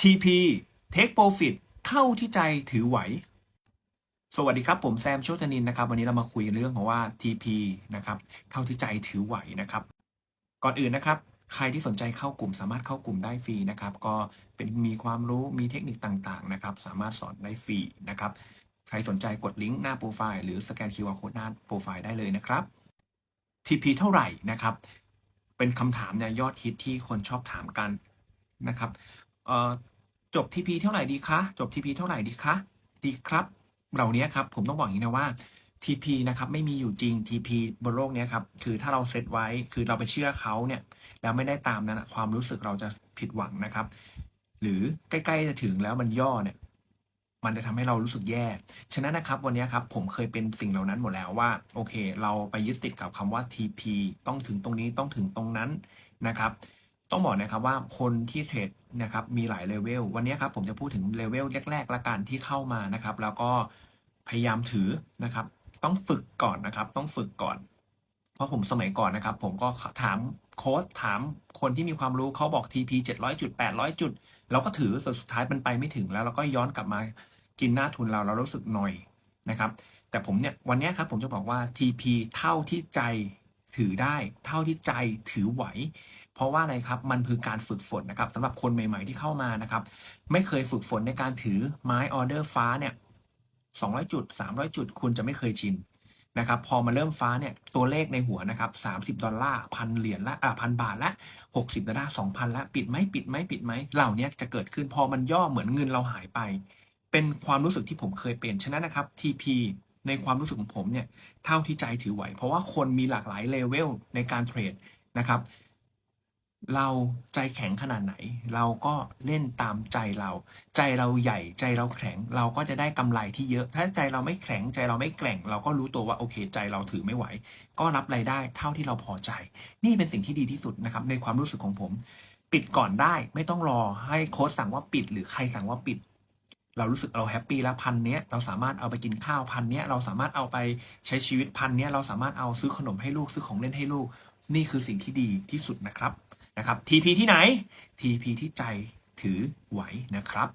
TP Take Profit เท่าที่ใจถือไหว สวัสดีครับ ผมแซมโชตนินนะครับ วันนี้เรามาคุยเรื่องของว่า TP นะครับเท่าที่ใจถือไหวนะครับ ก่อนอื่นนะครับ ใครที่สนใจเข้ากลุ่มสามารถเข้ากลุ่มได้ฟรีนะครับ ก็เป็นมีความรู้มีเทคนิคต่างๆนะครับ สามารถสอนได้ฟรีนะครับ ใครสนใจกดลิงก์หน้าโปรไฟล์หรือสแกน QR Code หน้าโปรไฟล์ได้เลยนะครับ TP เท่าไหร่นะครับ เป็นคำถามเนี่ยยอดฮิตที่คนชอบถามกันนะครับเอ่อ จบ TP เท่าไหร่ดีคะจบ TP เท่าไหร่ดีคะดีครับ เหล่านี้ครับผมต้องบอกอย่างนี้นะว่า TP นะครับไม่มีอยู่จริง TP บนโลกนี้ครับคือถ้าเราเซตไว้คือเราไปเชื่อเขาเนี่ยแล้วไม่ได้ตามนั้นความรู้สึกเราจะผิดหวังนะครับ หรือใกล้ๆจะถึงแล้วมันย่อเนี่ยมันจะทำให้เรารู้สึกแย่ ฉะนั้นนะครับวันนี้ครับผมเคยเป็นสิ่งเหล่านั้นหมดแล้วว่า โอเค เราไปยึดติดกับคำว่า TP ต้องถึงตรงนี้ต้องถึงตรงนั้นนะครับ ต้องบอกนะครับว่าคนที่เทรดนะครับมีหลายเลเวลวันนี้ครับผมจะพูดถึงเลเวลแรกๆละกันที่เข้ามานะครับ แล้วก็พยายามถือนะครับ ต้องฝึกก่อนนะครับ ต้องฝึกก่อน เพราะผมสมัยก่อนนะครับ ผมก็ถามโค้ชถามคนที่มีความรู้เขาบอก TP 700จุด800 จุด เราก็ถือสุดสุดท้ายมันไปไม่ถึงแล้วเราก็ย้อนกลับมากินหน้าทุนเราเรารู้สึกหน่อยนะครับ แต่ผมเนี่ยวันนี้ครับผมจะบอกว่า TP เท่าที่ใจ ถือได้เท่าที่ใจถือไหว เพราะว่าอะไรครับมันคือการฝึกฝนนะครับสำหรับคนใหม่ ๆที่เข้ามานะครับ ไม่เคยฝึกฝนในการถือไม้ออเดอร์ฟ้าเนี่ย200 จุด 300 จุด คุณจะไม่เคยชินนะครับพอมาเริ่มฟ้าเนี่ยตัวเลขในหัวนะครับ30 ดอลลาร์พันเหรียญละอ่าพันบาทละ 60 ดอลลาร์2,000 ละปิดไหมปิดไหมปิดไหมเหล่านี้จะเกิดขึ้นพอมันย่อเหมือนเงินเราหายไป เป็นความรู้สึกที่ผมเคยเป็นฉะนั้นนะครับ TP ในความรู้สึกของผมเนี่ยเท่าที่ใจถือไหว เพราะว่าคนมีหลากหลายเลเวลในการเทรดนะครับ เราใจแข็งขนาดไหน เราก็เล่นตามใจเรา ใจเราใหญ่ใจเราแข็ง เราก็จะได้กำไรที่เยอะ ถ้าใจเราไม่แข็งใจเราไม่แกร่ง เราก็รู้ตัวว่าโอเค ใจเราถือไม่ไหว ก็รับรายได้เท่าที่เราพอใจ นี่เป็นสิ่งที่ดีที่สุดนะครับในความรู้สึกของผม ปิดก่อนได้ไม่ต้องรอให้โค้ชสั่งว่าปิด หรือใครสั่งว่าปิด เรารู้สึกเราแฮปปี้แล้วพันเนี้ยเราสามารถเอาไปกินข้าวพันเนี้ยเราสามารถเอาไปใช้ชีวิตพันเนี้ยเราสามารถเอาซื้อขนมให้ลูกซื้อของเล่นให้ลูก นี่คือสิ่งที่ดีที่สุดนะครับนะครับ TP ที่ไหน TP ที่ใจถือไหวนะครับ